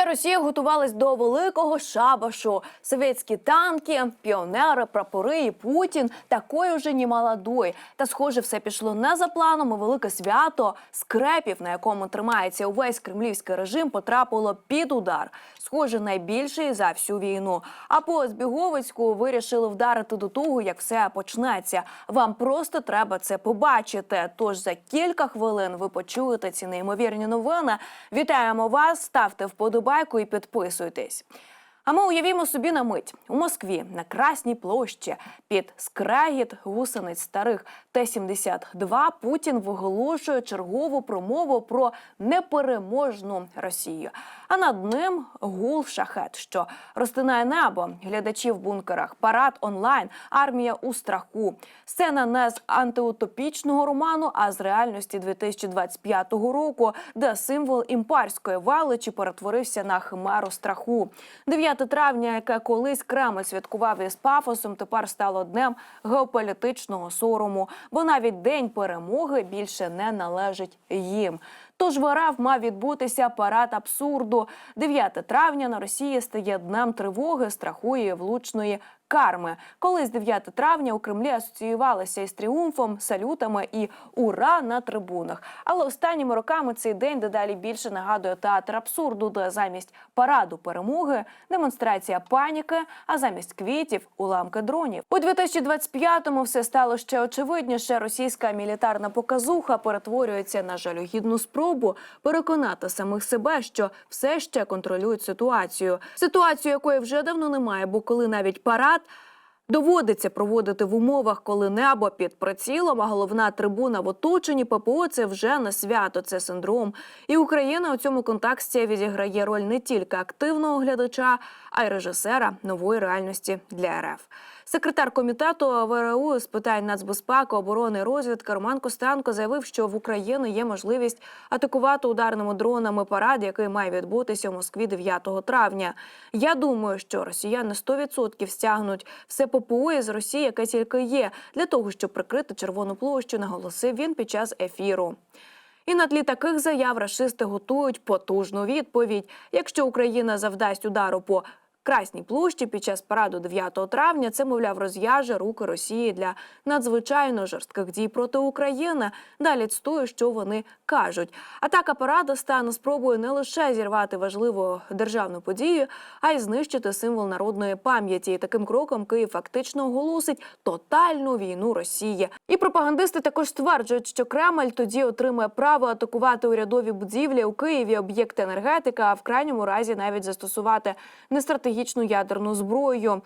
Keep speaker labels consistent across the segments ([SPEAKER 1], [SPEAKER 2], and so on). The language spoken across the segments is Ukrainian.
[SPEAKER 1] Вся Росія готувалась до великого шабашу. Совєтські танки, піонери, прапори і Путін такої вже ні молодой. Та схоже, все пішло не за планом. і Велике свято скрепів, на якому тримається увесь кремлівський режим, потрапило під удар. Схоже, найбільший за всю війну. А по Збіговицьку вирішили вдарити до того, як все почнеться. Вам просто треба це побачити. Тож за кілька хвилин ви почуєте ці неймовірні новини. Вітаємо вас! Ставте вподобайку і підписуйтесь. А ми уявімо собі на мить у Москві на Красній площі під скрегіт гусениць старих Т-72 Путін виголошує чергову промову про непереможну Росію. А над ним гул шахет, що розтинає небо. Глядачі в бункерах, парад онлайн, армія у страху. Сцена не з антиутопічного роману, а з реальності 2025 року, де символ імперської величі перетворився на химеру страху. 9 травня, яке колись Кремль святкував із пафосом, тепер стало днем геополітичного сорому, бо навіть день перемоги більше не належить їм. Тож в РФ мав відбутися парад абсурду. 9 травня на Росії стає днем тривоги, страху і влучної карми. Колись 9 травня у Кремлі асоціювалося із тріумфом, салютами і ура на трибунах. Але останніми роками цей день дедалі більше нагадує театр абсурду, де замість параду перемоги демонстрація паніки, а замість квітів уламки дронів. У 2025-му все стало ще очевидніше. Російська мілітарна показуха перетворюється на жалюгідну спробу переконати самих себе, що все ще контролюють ситуацію. Ситуацію, якої вже давно немає, бо коли навіть парад. Доводиться проводити в умовах, коли небо під прицілом, а головна трибуна в оточенні ППО це вже не свято, це синдром. І Україна у цьому контексті відіграє роль не тільки активного глядача, а й режисера нової реальності для РФ. Секретар комітету ВРУ з питань нацбезпеки, оборони і розвідки Роман Костенко заявив, що в Україні є можливість атакувати ударними дронами парад, який має відбутися у Москві 9 травня. Я думаю, що росіяни 100% стягнуть все ППО із Росії, яке тільки є, для того, щоб прикрити Червону площу, наголосив він під час ефіру. І на тлі таких заяв рашисти готують потужну відповідь. Якщо Україна завдасть удару по Красній площі під час параду 9 травня це, мовляв, розв'яже руки Росії для надзвичайно жорстких дій проти України. Далі цитую, що вони кажуть. Атака парада стане спробою не лише зірвати важливу державну подію, а й знищити символ народної пам'яті. І таким кроком Київ фактично оголосить тотальну війну Росії. І пропагандисти також стверджують, що Кремль тоді отримає право атакувати урядові будівлі у Києві, об'єкти енергетики, а в крайньому разі навіть застосувати нестратегічну ядерну зброю.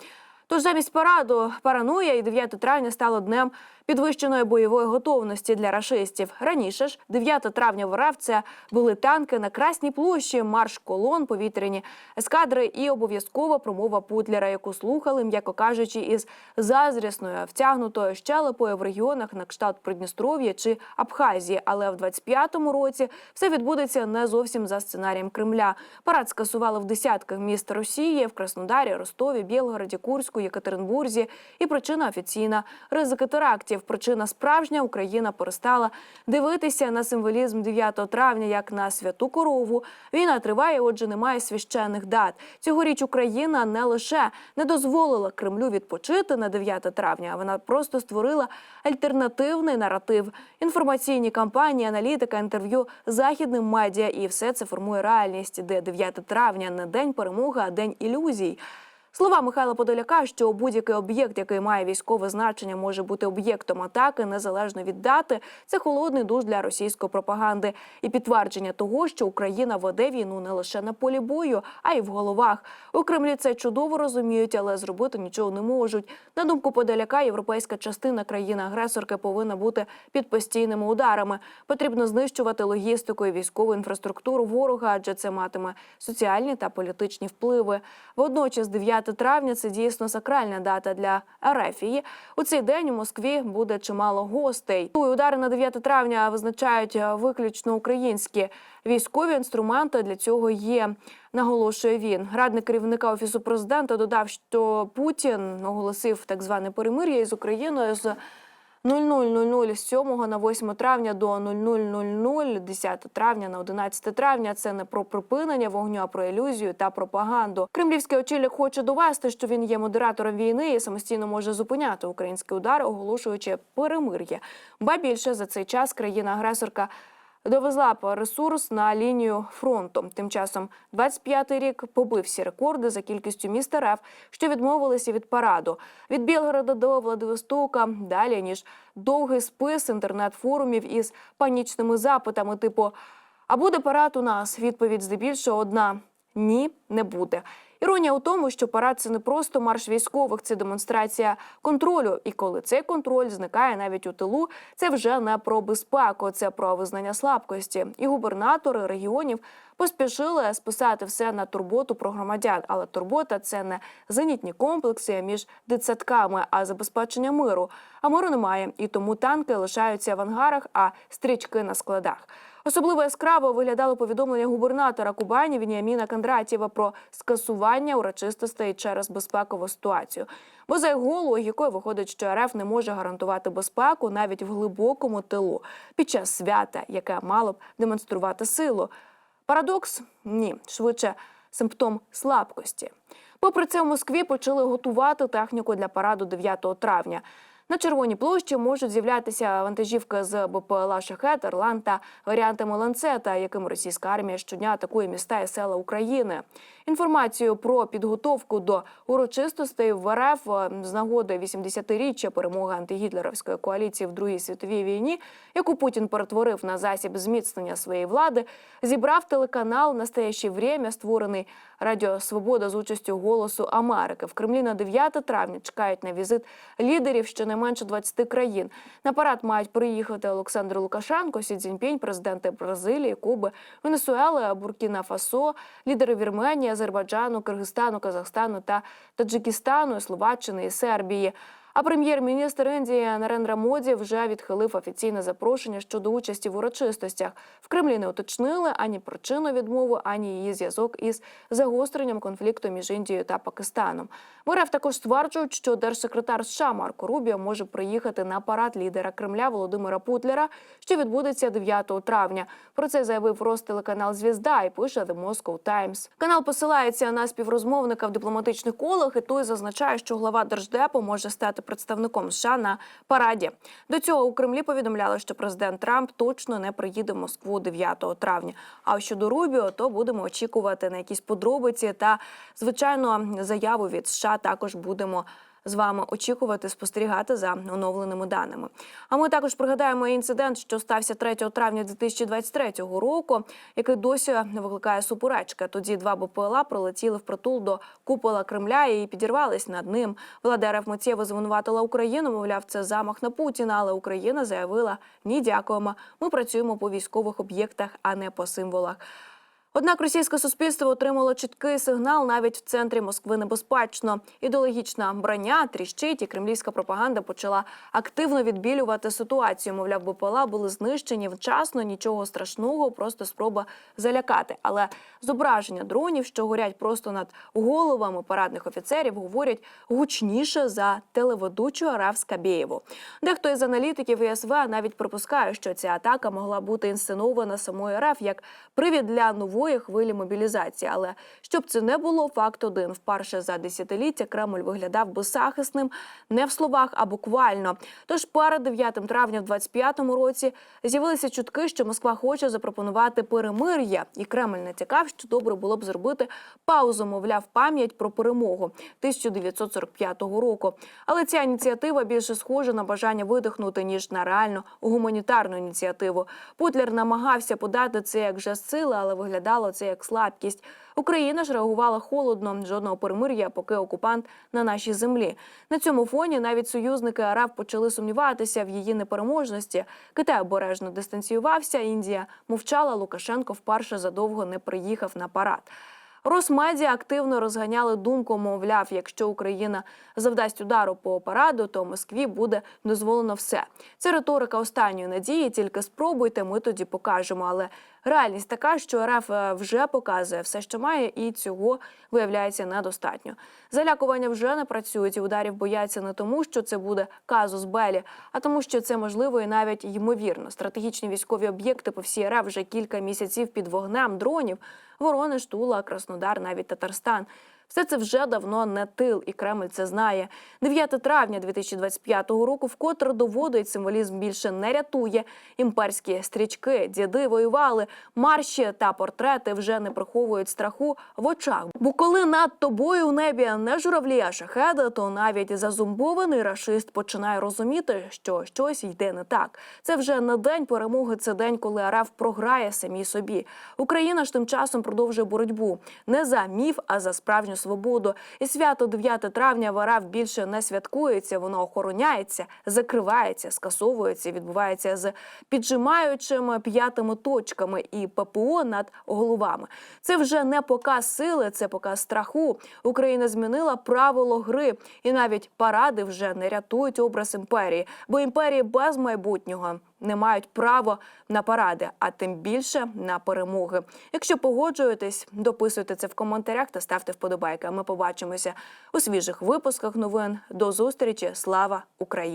[SPEAKER 1] Тож замість параду параноя і 9 травня стало днем підвищеної бойової готовності для рашистів. Раніше ж, 9 травня в РФ це були танки на Красній площі, марш колон, повітряні ескадри і обов'язкова промова Путлера, яку слухали, м'яко кажучи, із зазрісною втягнутою щелепою в регіонах на кшталт Придністров'я чи Абхазії. Але в 25-му році все відбудеться не зовсім за сценарієм Кремля. Парад скасували в десятках міст Росії в Краснодарі, Ростові, Білгороді, Курську, Єкатеринбурзі. І причина офіційна ризики терактів. Причина справжня Україна перестала дивитися на символізм 9 травня як на святу корову. Війна триває, отже, немає священних дат. Цьогоріч Україна не лише не дозволила Кремлю відпочити на 9 травня, а вона просто створила альтернативний наратив. Інформаційні кампанії, аналітика, інтерв'ю західним медіа, і все це формує реальність, де 9 травня не день перемоги, а день ілюзій. Слова Михайла Подоляка, що будь-який об'єкт, який має військове значення, може бути об'єктом атаки незалежно від дати. Це холодний душ для російської пропаганди і підтвердження того, що Україна веде війну не лише на полі бою, а й в головах. У Кремлі це чудово розуміють, але зробити нічого не можуть. На думку Подоляка, європейська частина країни-агресорки повинна бути під постійними ударами. Потрібно знищувати логістику і військову інфраструктуру ворога, адже це матиме соціальні та політичні впливи. Водночас 9 травня це дійсно сакральна дата для Ерефії. У цей день у Москві буде чимало гостей. І Удари на 9 травня визначають виключно українські військові інструменти. Для цього є. Наголошує він. Радник керівника офісу президента додав, що Путін оголосив так зване перемир'я із Україною з 00.00 з 7 на 8 травня до 00.00 10 травня на 11 травня. Це не про припинення вогню, а про ілюзію та пропаганду. Кремлівський очільник хоче довести, що він є модератором війни і самостійно може зупиняти український удар, оголошуючи перемир'я. Ба більше за цей час країна-агресорка довезла по ресурс на лінію фронту. Тим часом 25-й рік побив всі рекорди за кількістю міст РФ, що відмовилися від параду. Від Білгорода до Владивостока далі ніж довгий спис інтернет-форумів із панічними запитами, типу А буде парад у нас? Відповідь здебільшого одна: ні, не буде. Іронія у тому, що парад це не просто марш військових, це демонстрація контролю. І коли цей контроль зникає навіть у тилу, це вже не про безпеку, це про визнання слабкості. І губернатори регіонів поспішили списати все на турботу про громадян. Але турбота це не зенітні комплекси між дитсадками, а забезпечення миру. А миру немає, і тому танки лишаються в ангарах, а стрічки на складах. Особливо яскраво виглядало повідомлення губернатора Кубані Вініаміна Кондратєва про скасування урочистостей через безпекову ситуацію. Бо за його логікою виходить, що РФ не може гарантувати безпеку навіть в глибокому тилу під час свята, яке мало б демонструвати силу. Парадокс ні, швидше симптом слабкості. Попри це, в Москві почали готувати техніку для параду 9 травня. На червоній площі можуть з'являтися вантажівки з БПЛА «Шахет», «Орлан» та варіантами ланцета, яким російська армія щодня атакує міста і села України. Інформацію про підготовку до урочистостей в РФ е, з нагоди 80-річчя перемоги антигітлерівської коаліції в Другій світовій війні, яку Путін перетворив на засіб зміцнення своєї влади, зібрав телеканал «Настояще время», створений Радіо Свобода з участю голосу Америки. В Кремлі на 9 травня чекають на візит лідерів щонайменше 20 країн. На парад мають приїхати Олександр Лукашенко, Сі Цзіньпінь, президенти Бразилії, Куби, Венесуели, Буркіна Фасо, лідери Вірменії, Азербайджану, Киргизстану, Казахстану та Таджикистану, Словаччини і Сербії. А прем'єр-міністр Індії Нарендра Моді вже відхилив офіційне запрошення щодо участі в урочистостях. В Кремлі не уточнили ані причину відмови, ані її зв'язок із загостренням конфлікту між Індією та Пакистаном. В також стверджують, що держсекретар США Марко Рубіо може приїхати на парад лідера Кремля Володимира Путлера, що відбудеться 9 травня. Про це заявив Ростелеканал Звізда і пише The Moscow Times. Канал посилається на співрозмовника в дипломатичних колах, і той зазначає, що глава держдепу може стати представником США на параді. До цього у Кремлі повідомляли, що президент Трамп точно не приїде в Москву 9 травня. А щодо Рубіо, то будемо очікувати на якісь подробиці та звичайно заяву від США також будемо. З вами очікувати спостерігати за оновленими даними. А ми також пригадаємо інцидент, що стався 3 травня 2023 року, який досі викликає суперечки. Тоді два БПЛА прилетіли впритул до купола Кремля і підірвались над ним. Влада РФ миттєво звинуватила Україну. Мовляв, це замах на Путіна, але Україна заявила: ні, дякуємо. Ми працюємо по військових об'єктах, а не по символах. Однак російське суспільство отримало чіткий сигнал навіть в центрі Москви небезпечно. Ідеологічна броня тріщить, і кремлівська пропаганда почала активно відбілювати ситуацію. Мовляв, БПЛА були знищені вчасно, нічого страшного, просто спроба залякати. Але зображення дронів, що горять просто над головами парадних офіцерів, говорять гучніше за телеведучу Раф Скабєєву. Дехто із аналітиків ІСВ навіть припускає, що ця атака могла бути інсценована самою РФ як привід для нової хвилі мобілізації. Але щоб це не було, факт один вперше за десятиліття Кремль виглядав беззахисним не в словах, а буквально. Тож перед 9 травня в 25-му році з'явилися чутки, що Москва хоче запропонувати перемир'я, і Кремль натякав, що добре було б зробити паузу, мовляв, пам'ять про перемогу 1945 року. Але ця ініціатива більше схожа на бажання видихнути ніж на реальну гуманітарну ініціативу. Путлер намагався подати це як жест сили, але виглядало це як слабкість. Україна ж реагувала холодно, жодного перемир'я, поки окупант на нашій землі. На цьому фоні навіть союзники АРАВ почали сумніватися в її непереможності. Китай обережно дистанціювався. Індія мовчала. Лукашенко вперше задовго не приїхав на парад. Росмедіа активно розганяли думку, мовляв, якщо Україна завдасть удару по параду, то Москві буде дозволено все. Це риторика останньої надії. Тільки спробуйте, ми тоді покажемо. Але Реальність така, що РФ е, вже показує все, що має, і цього виявляється недостатньо. Залякування вже не працюють, і ударів бояться не тому, що це буде казус Белі, а тому, що це можливо і навіть ймовірно. Стратегічні військові об'єкти по всій РФ вже кілька місяців під вогнем дронів. Воронеж, Тула, Краснодар, навіть Татарстан. Все це вже давно не тил, і Кремль це знає. 9 травня 2025 року вкотре доводить символізм більше не рятує. Імперські стрічки, діди воювали, марші та портрети вже не приховують страху в очах. Бо коли над тобою в небі не журавлі, а шахеди, то навіть зазумбований рашист починає розуміти, що щось йде не так. Це вже не день перемоги, це день, коли АРФ програє самій собі. Україна ж тим часом продовжує боротьбу не за міф, а за справжню свободу. І свято 9 травня в РФ більше не святкується, воно охороняється, закривається, скасовується, відбувається з піджимаючими п'ятими точками і ППО над головами. Це вже не показ сили, це показ страху. Україна змінила правило гри, і навіть паради вже не рятують образ імперії, бо імперії без майбутнього не мають права на паради, а тим більше на перемоги. Якщо погоджуєтесь, дописуйте це в коментарях та ставте вподобайки. Ми побачимося у свіжих випусках новин. До зустрічі! Слава Україні!